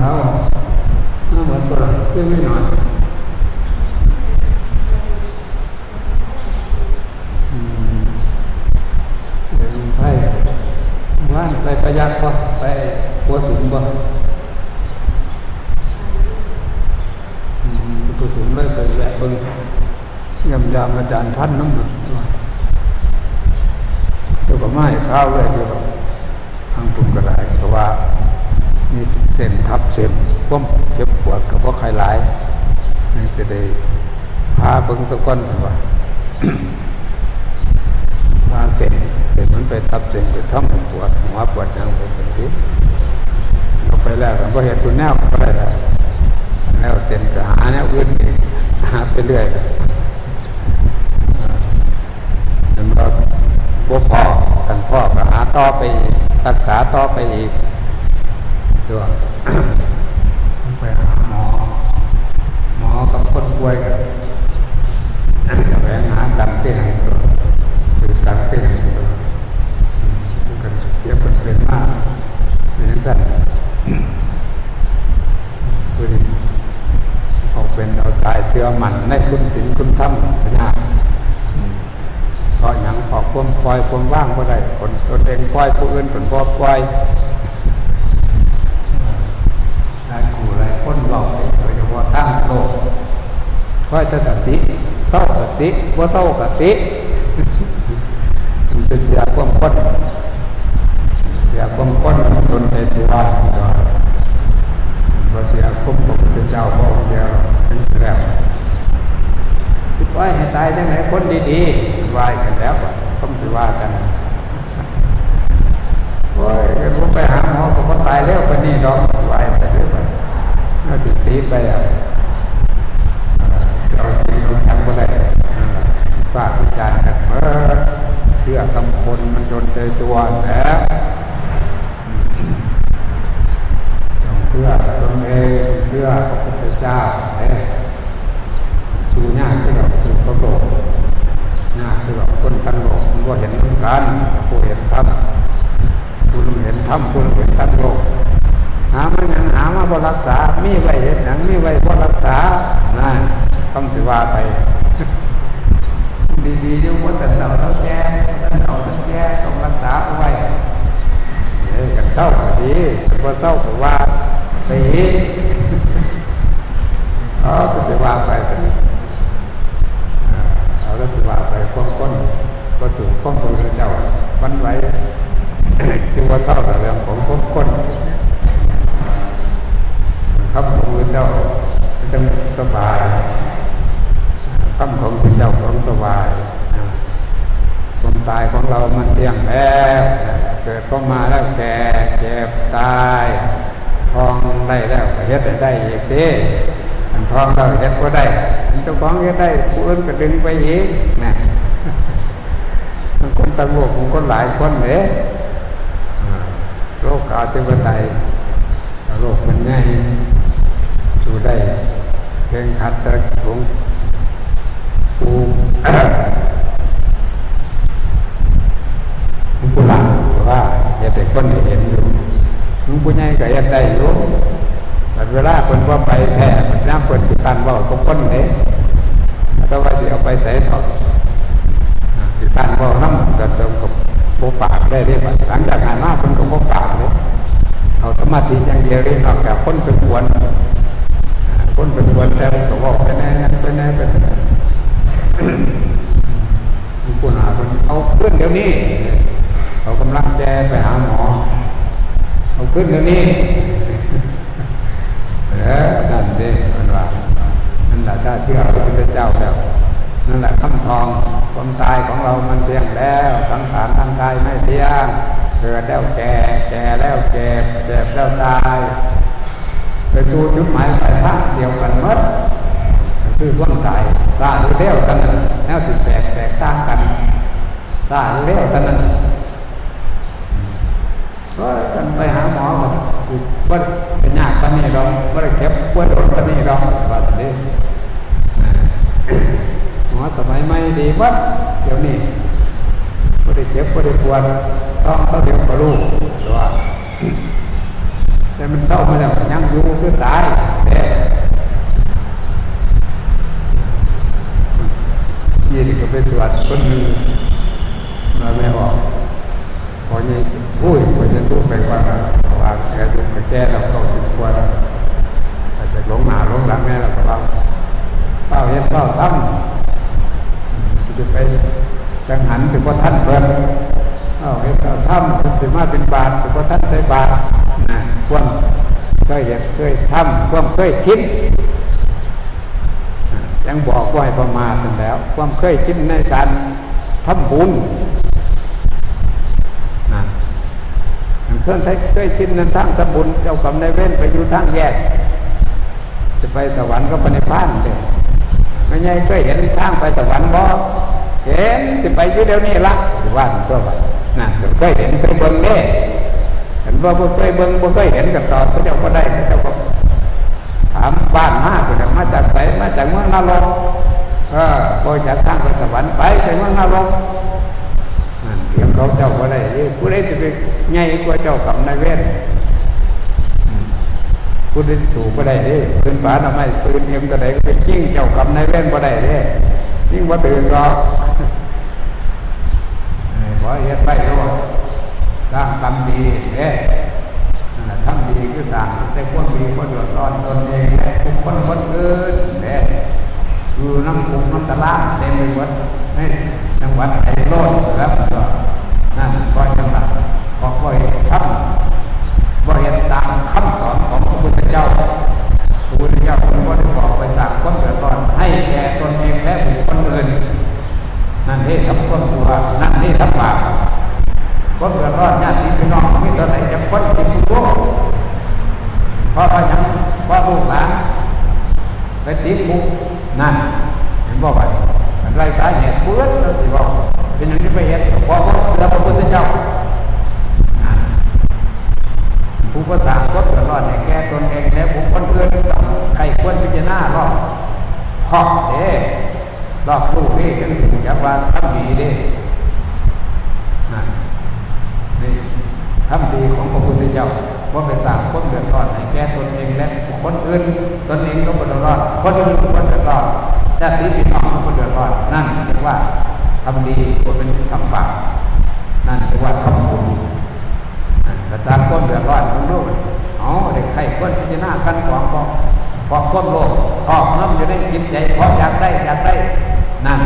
ขาเอาหมือนตัวขึ้นไม่นอนไปว่านไปประยัดบ่ไปปัวถุงบ่อืมปัวถุงเลยไปแวะเบิ่งยำยำอาจารย์ท่านน้ำหนักเดี๋ยวก็ไม่ข้าวเลยเดี๋ยวก็ทางตุ่มกระไรเพราะว่า มีเส้นทับเส้นก้มเจ็บปวดกับพวกใครหลายนี่จะได้พาเบิ้งสะก้อนถึงว่าว่าเส้นเส้นมันไปทับเส้นไปท้องปวดหัวปวดหยังไปเป็นที่เราไปแล้วเราเห็นตัวแนวก็ได้แล้วแล้วเส้นก็หาแนวอื่นหาไปเรื่อยแล้วเราบ่พอทางพ่อก็หาต่อไปรักษาต่อไปอีก ตัวไปหาหมอ หมอกับคนป่วยกันแสวงหาดังที่ไหนตัวคือดังที่ไหนตัวกันเทียบกันเป็นมากเป็นสั้นคือเอาเป็นเอาตายเชื่อมันในคุณศีลคุณธรรมสัญญาเพราะย่างออความคอยความว่างก็ได้คนตนเองคอยผู้อื่นเป็นพอคอย หลายคู่หลายคนเราโดยเฉพาะตั้งโลกค อยจะสติเศร้าสติว่าเศร้าสติมันเสียความคนเสียความคนจนในตัวพอเสียคุ้มพระพุทธเจ้าพระองค์เดียวถึงแล้วคิดไว้ให้ตายได้ไหมคนดีๆไหวกันแล้วต้องไปว่ากันโอ้ยผมไปหาหมอผมก็ตายแล้วคนนี้ดอกไหวไปเรื่อยไปน่าติดตีไปอะเราตีเราทำ ก็ได้ฝากวิจารณ์กันเมื่อเชื่อคำคนมันจนใจตัวแล้วต้องเชื่อตนเองเชื่อพระพุทธเจ้าเอ้สู้ยากที่เราสู้พระโลกยากที่เราคนทั้งโลกมันก็เห็นเหมือนกันผู้เห็นธรรม คุณเห็นธรรมคุณเห็นธรรมโลกหามันยังหามาบรักษา มีไว้เห็นหนังมีไว้บรักษานะต้องถือว่าไป ดีๆอยู่ว่าแต่เราต้องแก้แต่เราต้องแก้ต้องรักษาเอาไว้ เศร้าก็ดีพอเศร้าก็ว่าสีเขาก็จะว่าไปเขาก็จะว่าไปพ้นพ้นก็ถูกพ้นพระเจ้าวันไว้คือว่าเท่ากับเรื่องของคนคนคำของเจ้าจะสบายคำของเจ้าของสบาย ความตายของเรามันเที่ยงแล้ว เกิดก็มาแล้วแก่เจ็บตายทองได้แล้วเฮ็ดได้อีกทีอันทองเราเฮ็ดก็ได้อันเจ้าของเฮ็ดได้ผู้อื่นก็ดึงไปอีกนะมันคนตังโลกมันคนหลายคนเนี่ยโรคอาธิปไตยโรคมันง่ายสู้ได้เพ่งขัดตะหลวงปูหลวงปู่หลัง ว่าอย่าแต่คนเห็นอยู่หลวงปู่ใหญ่ก็ยัดได้อยู่แต่เวลาคนว่าไปแท้น้ำคนติดตันว่าก็คนเอ๋แต่ว่าจะเอาไปใส่ถอดติดตันว่าน้ำจะต้องกับโบปากได้ได้หลังจากงานมากคนก็โบปากเลยเอาสมาธิอย่างเดียวเลยนอกจากคนเป็นควรคนเป็นควรแต่ก็บอกไปแน่ไปแน่ไปแน่คุณหาคนเอาขึ้นเดี๋ยวนี้ เขากำลังแจไปหาหมอเอาขึ้นเดี๋ยวนี้เออนั่นสิมันว่านั่นแหละถ้าเชื่อพระพุทธเจ้าแล้วนั่นแหละคำทองความตายของเรามันเที่ยงแล้วสังขารทางกายไม่เที่ยงเกิดแล้วแก่แก่แล้วเจ็บเจ็บแล้วตายไปดูจุดหมายปลายทางเดียวกันมดคือความตายตายเร็วกันนั้วติดแตกแตกต่างกันตายเร็วกันนั้น ก็กันไปหาหมอหมดว่าเป็นยากปานนี้เราไม่ได้เก็บปวดรถปานนี้เราว่าแต่นี้หมอสมัยใหม่ดีวัดเดี๋ยวนี้ไม่ได้เจ็บไม่ได้ปวดต้องต้องเดี๋ยวก็รู้ว่าแต่มันเศร้ามาแล้วยังอยู่คือตายเด้ยี่นี่ก็ไปตรวจคนหนึ่งมาไม่ออกพอยี่ อุ้ยพอจะดูไปว่าว่าแกดูไปแก้เราก็ติดควรอาจจะหลงหนาหลงหลังแม่เราก็เราเป้าเย็นเป้าตั้มจะไปจังหันถึงว่าท่านเพิ่นเอาเห็นเราทำถึงมาเป็นบาทถึงว่าท่านใส่บาทนะควรเคยเห็นเคยทำควรเคยคิดยังบอกว่าให้ประมาทนแล้ว ความเคยคิดในการทำบุญนะมัน เครื่องเคยคิดในทางทำบุญเจ้ากรรมนายเว้นไปอยู่ทางแยก จะไปสวรรค์ก็ไปในบ้านเด้ไม่ใช่เคยเห็นทางไปสวรรค์บ่เห็นจะไปอยู่เดี๋ยวนี้ละว่าตัวว่านั่นเคยเห็นเคยเบิ่งเด้เห็นว่าบ่เคยเบิ่งบ่เคยเห็นกับตอบเขาเจ้าก็ได้เขาเจ้าก็ถามบ้านมาคุณมาจากไหนมาจากเมืองนรกเออพอจากทางไปสวรรค์ไปไปเมืองนรก เขาเจ้าก็ได้ผู้ใดจะไปใหญ่กว่าเจ้ากับนายเวรผู้ใดถูกก็ได้เด้ปืนฝาทำไมปืนเอ็มก็ได้ก็ไปจิ้งเจ้ากับนายเวรก็ได้เด้ยิ่งว่าตื่นรอกเออขอเฮ็ดไปโลดสร้างกรรมดีเนั่นแหละทำดีคือสั่งแต่คนดีคนเดือดร้อนตนเองและทุกคนคนอื่นเนี่ยอยู่น้ำปุกน้ำตะล่างเต็มไปหมดให้จังหวัดไอ้โลดแล้วก็ นั่นก็จังหวัดก็ก็เห็นทำก็เห็นตามคำสอนของพระพุทธเจ้าพระพุทธเจ้าคนก็ได้บอกไปสั่งคนเดือดร้อนให้แก่ตนเองและบุคคลอื่น นั่นที่ทำคนตัวนั่นที่ทำบาปคนเดือดร้อนญาติพี่น้องมีตัวไหนจะพ้นกินทุกเพราะว่ายังเพราะลูกหลานไปติดคุกนั่นเห็นบอกว่าอะไรสาเหตุเพื่อนเราสิบอก เป็นอย่างที่ไปเห็นเพราะว่าเราพระพุทธเจ้าผู้ประสานคนเดือดในแก่ตนเองและบุคคลอื่นต้องใครควรพิจารณารอบเพราะเด้รอบลูกนี่กันถึงจะว่าทำดีเด้นั่นนี่ทำดีของพระพุทธเจ้าว่าไปสร้างคนเดือดร้อนให้แก่ตนเองและคนอื่นตนเองก็เดือดร้อนคนอื่นก็เดือดร้อนญาติพี่น้องก็เดือดร้อนนั่นเรียกว่า ทำดีก็เป็นทำบาปนั่นเรียกว่าทำบุญแต่ตามคนเดือดร้อนคุณรู้อ๋อเด็กใครคนพิจารณากันของเพราะเพราะคนโลภครอบน้ำอยู่ในจิตใจพราะอยากได้อยากได้นั่น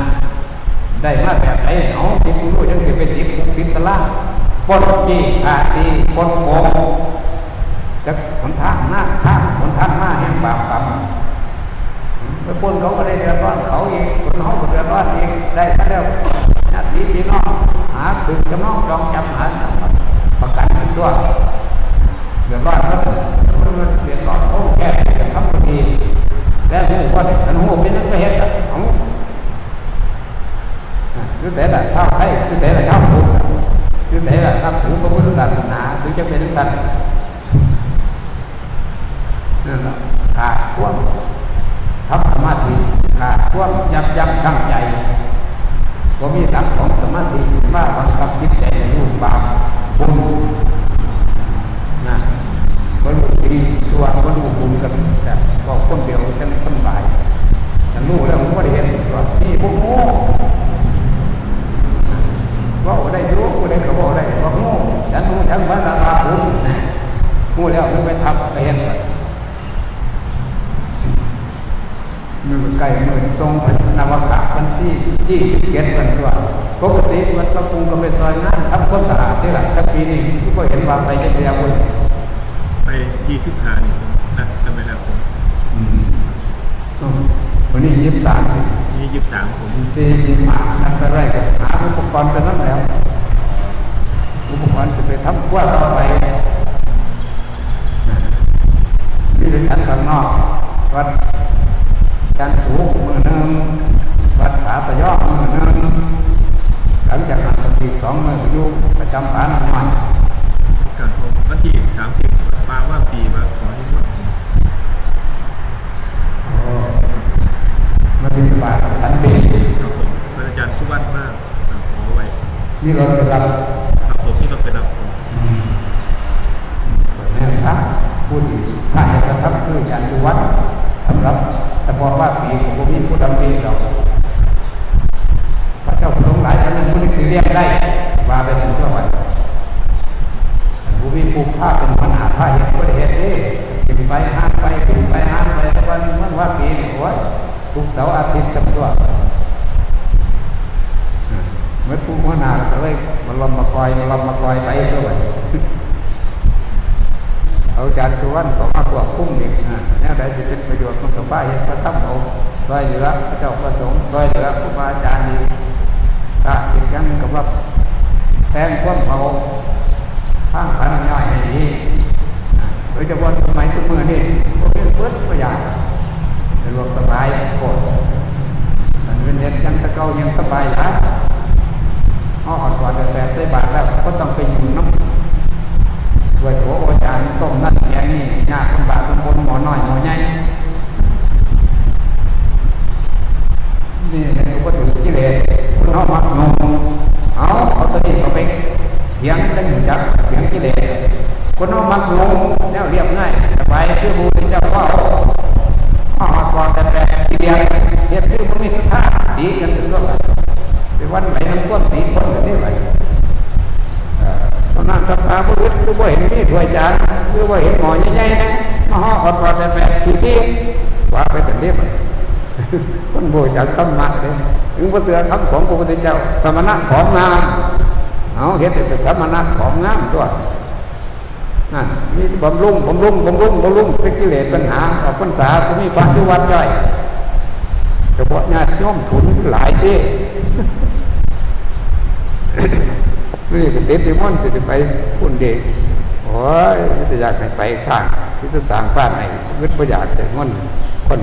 ได้มาแบบไหนเอาที่คุณรู้ยังจะเป็นติดคุกติตารางปนจีอาดีปนโกงจะหนทางหน้าทางหนทางหน้าแห่งบาปกรรม ไปปนเขาก็ได้เดือดร้อนเขาเองคนเขาก็เดือดร้อนเองได้มาแล้วญาติพี่น้องหาถึงจะน้องจองจำหาประกันตัวเดือดร้อนแล้วมันเดือดร้อนเขาแก้จะทำดีแต่หูว่าอันหูเป็นนักเหตุของคือแต่ละชอบให้คือแต่ละชอบถูกคือแต่ละชอบถือพระพุทธศาสนาถือจะเป็นสัตว์นั่นแหละขาดควบทับสมาธิขาดควบยับยั้งชั่งใจว่ามีหลักของสมาธิว่าบังคับจิตใจในรูปบาปบุญนะก็รู้ดีตัวก็รู้บุญกันแต่ก็คนเดียวกันคนบ่ายฉัน รู้แล้วผมก็ได้เห็นว่านี่พวกโง่ว่าได้รู้กูได้ก็บอกได้ว่าโง่ฉันรู้ฉันพันธาบุญกูแล้วมึงไปทำไปเห็นมือไก่มือทรงเป็นนวากาศวันที่ยี่สิบเจ็ดวันตัวปกติวันตะปูก็ไปซอยงานทำความสะอาดนี่แหละถ้าปีนี้ก็เห็นว่าไปจะเดียวเลยไปยี่สิบห้านี่นะทำไมครับผม วันนี้ยี่สิบสามยี่สิบสามผมที่ยี่สิบห้าอันตรายก็หาอุปกรณ์ไปนั่นแล้ว อุปกรณ์จะไปทำกว้างต่อไปมีด้วยกันข้างนอก วัดการถูกมือหนึ่งวัดขาตะยอกมือหนึ่งหลังจากนั้นก็อีกสองมืออยู่ประจำฐานหน่อยการผมวันที่สามสิบปาว่าปีมาขอให้ห มาบินบาตทั้งป็นรับผอาจารย์สุวรรณมากขอไว้นี่เราเป็นรับครับผมที่เราเป็นรับผมนะครับพูดที่ผ่านการทับคืออาจารย์สุวรรณสำหรับแต่พอว่าปีของผมนี่ผู้ดำปีเราพระเจ้าพระองหลายท่านนั้นผู้นี้คือเรียกได้มาเป็นตัววันผู้มีภูผ้าเป็นปัญหาผ้าเห็นประเทศนี้ขึ้นไปห้างไปขึ้นไปห้างไปแต่วันมันว่าปีนี่โว้ย ทุกเสาร์อาทิตย์สักตัวเมื่อผู้หัวนาก็เลยมาลมมาคอยมาลมมาคอยไปด้วยเอาจารย์สุวรรณก็มาควบคุมอีกนะแนวใดจะเป็นประโยชน์มันกับป้าเห็นพระธรรมเอาช่วยเหลือพระเจ้าประสงค์ช่วยเหลือครูบาอาจารย์ดีถ้าอีกอยังกับว่าแทงความเอาข้างขันง่ายให้ดีนะโดยเฉพาะสมัยทุกเมื่อนี่พวกนี้เปิดประหยั ดในรวมสบายโคตรมันเป็นเด็กยังตะเกายังสบายหลายอ้อดก่อนแต่แต่ใส่บาทแล้วก็ต้องไปอยู่น้ำด้วยหัวอาจารย์ต้มนั่นแกงนี่ยากลำบากลำบนหมอน้อยหมอใหญ่นี่เห็นว่าถึงกิเลสคุณเอามักงงเอาเอาตัวนี้เอาไปเถียงกันจักเถียงกิเลสคุณเอามักงงแนวเรียบง่ายสบายคือบูชาเจ้าว่าเอามาก่อนแต่แต่ทีเดียวเทียบคือมันมีสภาพดีกันถึงก็ไปวันไหนน้ำก้นสีคนแบบนี้ไหล ตอนนั้น กับตาผู้อื่นคือว่าเห็นนี่ถวยจานคือว่าเห็นหมอใหญ่ๆนะมาห่อขอดขอดแต่แบบทีที่ว่าไปแต่เรียบคนโบจากธรรมะเลยถึงพระเสือคำของพระพุทธเจ้า สมณะของงามเอาเห็นเป็นสมณะของงามตัวนั่นนี่บำรุงบำรุงบำรุงบำรุงเป็นกิเลสปัญหาออกพรรษาก็มีพระที่วัดย่อยจะบอกญาติโยมถุนหลายที่ นี่ก็ติดที่มันจะไปพุ่นเด็กโอ้ยไม่จะอยากให้ไปข้างที่จะสร้างบ้านให้เงินประหยัดแต่มันคน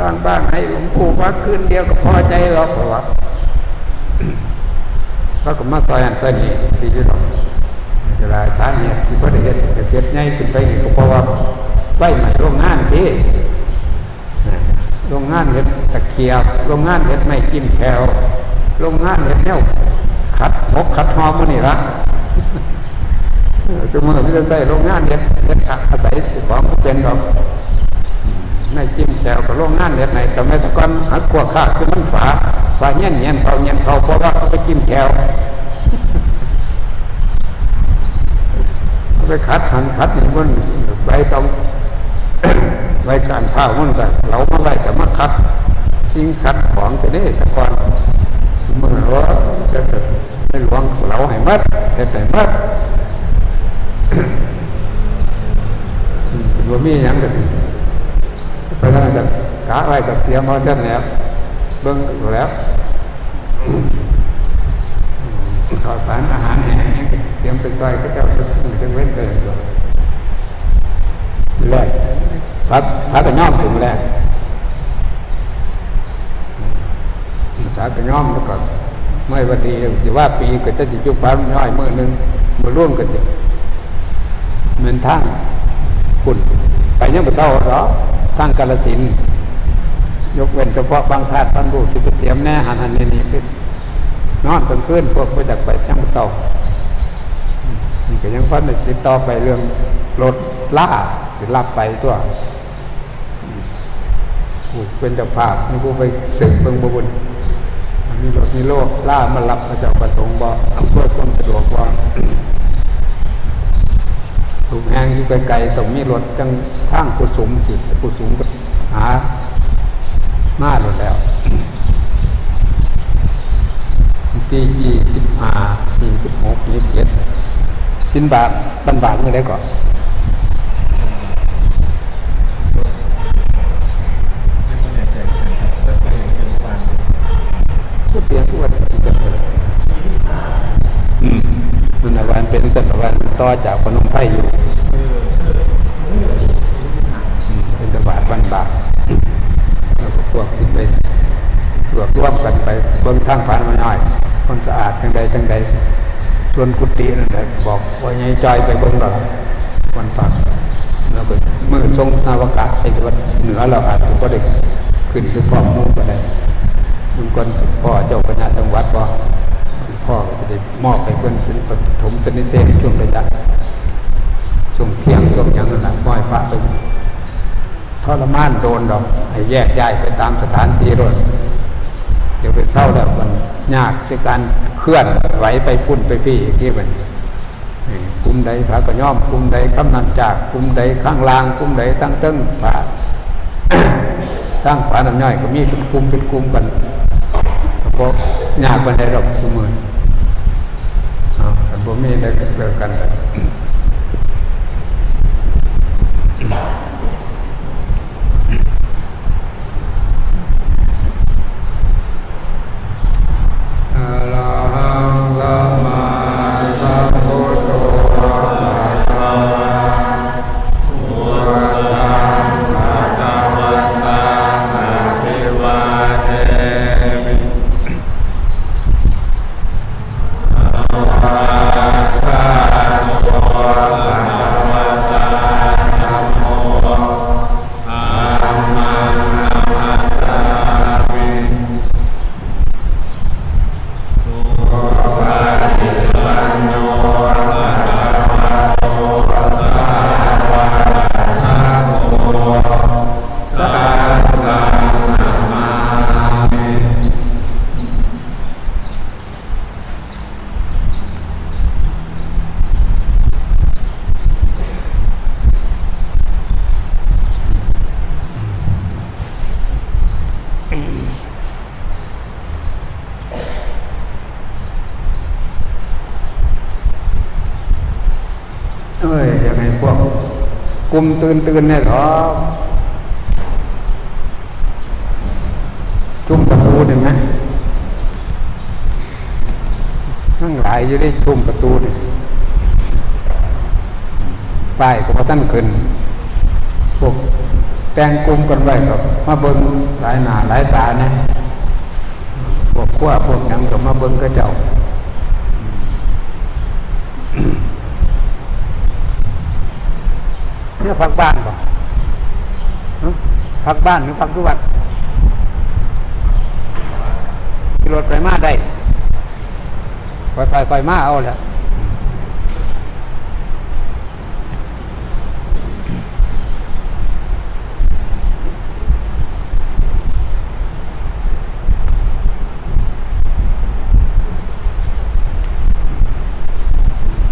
ร่างบ้านให้หลวงปู่ว่าคืนเดียวก็พอใจหรอกเพราะว่าเขาก็มาซอยอันซอยนี้ที่จะต้องจะลาสาเหตุที่พระเดชจะเจ็ดใหญ่ขึ้นไปก็เพราะว่าไฟใหม่โรงงานที่โรงงานเห็ดตะเกียบโรงงานเห็ดไม่กินแคลโรงงานเห็ดเนี่ย ขัดมกขัดหอมมันนี่ละสมมติว่าจะใส่โรงงานเห็ดเห็ดอาศัยของเป็นหรอกไม่จิ้มแจวกับโรงงานเห็ดไหนแต่ไม่ตะกอนหักขวข้าคือมันฝาฝาเงี้ยนเงี้ยนเขาเงี้ยนเขาเพราะว่าเขาไปจิ้มแจวไปขัดหันขัดนี่มันใบตองใบการข้าวมันก็เรามาไล่แต่มาคัดทิ้งคัดของไปนี่ต่ก่อนเมื่อว่าจะ ในหลวงเราให้มัดเห็ดให้มัดรวมมีอย่างกันไปทางนั้นกะไว้กับเตรียมมาท่านแล้วเบิ้งแล้วข้าวสารอาหารแห้งเตรียมไปซอยก็เจ้าจะจะเว้นเกินตัวแรกพักพักกันย่อมถึงแรกสากันย่อมแล้วก็ ไม่วันดีจะว่าปีก็จะจิจุบ้านย่อยเมื่อนึงมื่อร่วมกันจะเหมือนทั้งคุณไปยังบ่เท่าหรอทั้งกาลสินธุ์ยกเว้นเฉพาะบางธาตุบางรูปที่เตรียมแน่หันหันนี่นี่ขึ้นนอนกลางคืนพวกไปจากไปยังบ่เท่านี่ก็ยังพันติดต่อไปเรื่องรถล่าหรือรับไปตัวเป็นเจ้าภาพนี่ผู้ไปสืบเบิ่งบุญ มีรถมีโลกล่ามารับพระเจ้าประสงค์บ่อำเภอความสะดวกบ่ถูกแห้งอยู่ไกลๆต้องมีรถจังทางกุสุมสิกุสุมก็หามาหมดแล้วที่ยี่สิบห้ายี่สิบหกยี่สิบเจ็ดสินบาทบันบาทเมื่อไรก่อน เตียงทุกวันที่จะเปิดมันวันเป็นสัตวันต่อจากพนมไพรอยู่เป็นตบาทบันบาแล้วก็พวกที่ไปสวดร่วมกันไปเบิ่งทางผ่านมาหน่อยคนสะอาดจังใดจังใดส่วนกุฏินั่นแหละบอกว่าไงจอยไปเบิ่งหรอวันฝักแล้วก็เมื่อทรงนาวกาศไปวัดเหนือเราอาจจะก็ได้ขึ้นไปพร้อมมู่งก็ได้ มึงคนพ่อเจ้าคณะจังหวัดบ่พ่อก็จะได้มอบให้เพิ่นเป็นปฐมสนิเทศช่วงระยะช่วงเที่ยงช่วงยังนั่นแหละม้อยพระไปทรมานโดนดอกให้แยกย้ายไปตามสถานที่รถเดี๋ยวไปเศร้าแล้วมันยากในการเคลื่อนไหวไปพุ่นไปพี่อีกที่มันนี่กลุ่มใดพระก็ย่อมกลุ่มใดกำนันจากกลุ่มใดข้างล่างกลุ่มใดตั้งตึ้งพระตั้งพระน้ำย่อยก็มีเป็นกลุ่มเป็นกลุ่มกัน ก็ยากบันไดดอกสมืออ้าวแต่บ่มีได้เลิกกันเลย อ้ยยังไงพวกกลุ่มตื่นตื่นเนี่ยหรอจุ่มประตูเห็นไหมทั้งหลายอยู่ได้จุ่มประตูนี่ป้ายก็พอตั้งขึ้นพวกแต่งกลุ่มกันไว้ก็มาเบิ้งหลายหน้าหลายตาเนี่ยพวกขั้วพวกยังก็มาเบิ้งกระเจ้า เนี่ยพักบ้านป่ะพักบ้านหรือพักทุกวันขี่รถไปมาได้คอยไปคอยมาเอาแหละ